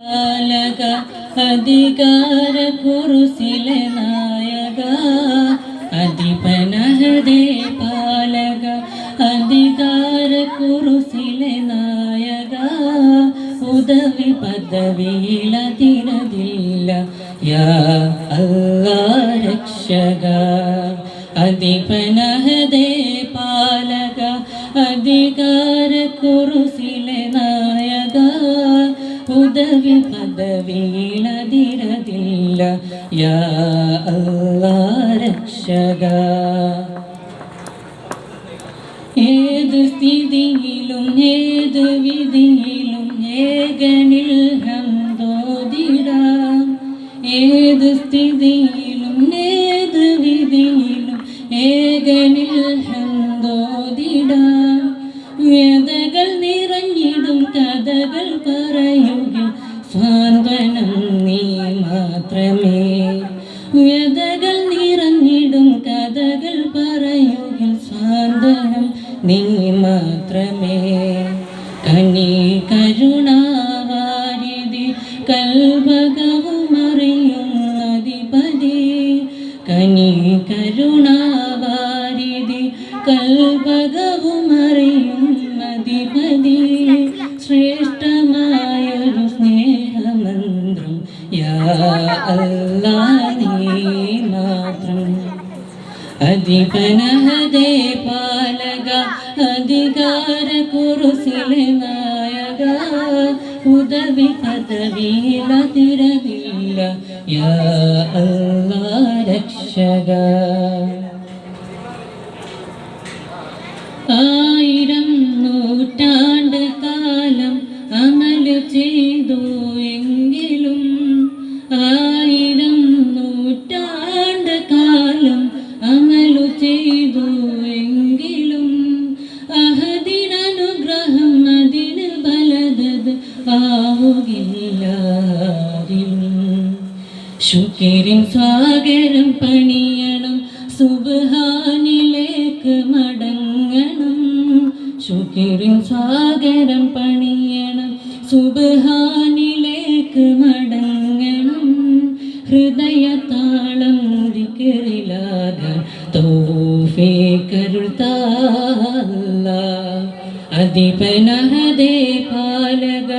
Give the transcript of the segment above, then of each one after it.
പാലക അധികാര കുറുസിലെ നായക അധിപനഹദേ പാലക അധികാര കുറുസിലെ നായക. ഉദവി പദവിയിലതിരതില്ല യാ അല്ലാ രക്ഷക. അധിപനഹദേ പാലക അധികാര കുറുസിലെ ഉദവി വീണതിരതില്ല യാ അല്ലാ രക്ഷക. ഏത് സ്ഥിതിയിലും ഏത് വിധിയിലും ഏകനിൽ ഹന്തോതിടാം ഏത് സ്ഥിതിയിലും ഏത് വിധിയിലും ഏകനിൽ ഹന്തോതിടാം വേദകൾ നിറഞ്ഞിടും കഥകൾ പറയുക സാന്ത്വനം നീ മാത്രമേ. വ്യതകൾ നിറഞ്ഞിടും കഥകൾ പറയുക സാന്ത്വനം നീ മാത്രമേ. കനി കരുണാവാരിതി കൽഭകവും കൽവകവും അറിയുന്നതിപതി കനി കരുണാവാരിതി കൽവകവും അധിപനഹദേ പാലക അധികാര കുറുസിലെ നായക ഉദവി പദവിയിലതിരവില്ല യാ രക്ഷക ആയിരം നൂറ്റാണ്ട് കാലം അമൽ ചെയ്തു എങ്കിലും ചെയ്തു എങ്കിലും അഹദിനനുഗ്രഹം അതിന് ബലതത് ആവുകില്ല ശുക്രിൻ സ്വാഗരം പണിയണം സുബാനിലേക്ക് മടങ്ങണം. ശുക്രിൻ സ്വാഗരം പണിയണം അധിപനഹദേ പാലക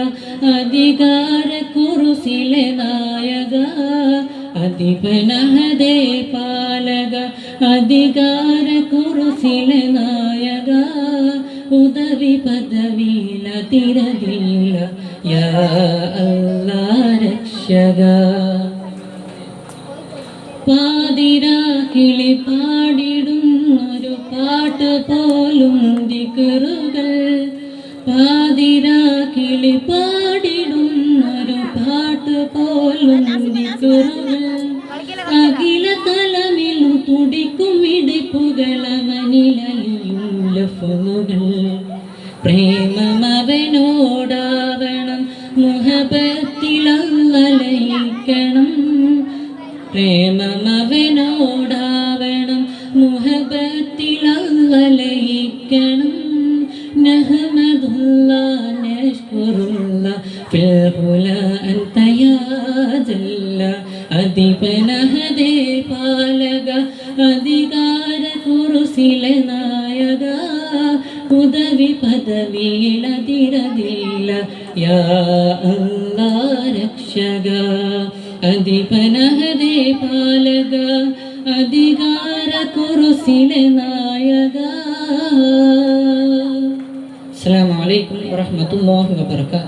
അധികാര കുറുസിലെ നായക. അധിപനഹദേ പാലക അധികാര കുറുസിലെ നായക. ഉദവി പദവിയിലതിരതില്ല യാ അല്ലാ രക്ഷക. പാതിരാക്കിളി പാടിടുന്നൊരു പാട്ട് പോലും ദിക്കറുകൾ പാതിരാക്കിളി പാടിടുന്നൊരു പാട്ട് പോലും ദിക്കറുകൾ അഖില തലമിലും തുടിക്കും ഇടിപ്പുകൾ അവനിലലിയും ലഫുകൾ പ്രേമം അവനോടാവണം മുഹബത്തിലയിക്കണം പ്രേമം അവനോടാവണം മുഹബത്തിലല്ലയിക്കണം നഹമദുല്ല നഷ്കുറുല്ല ഫിൽഹുല അൻത യാ ജല്ല അധിപനഹദേ പാലക അധികാര കുറുസിലെ നായക. ഉദവി പദവിയിലതിരതില്ല. യാ അല്ലാ രക്ഷക. അധിപനഹദേ പാലക അധികാര കുറുസിലെ നായക. അസ്സലാമു അലൈക്കും വറഹ്മത്തുള്ളാഹി വബറകാതുഹു.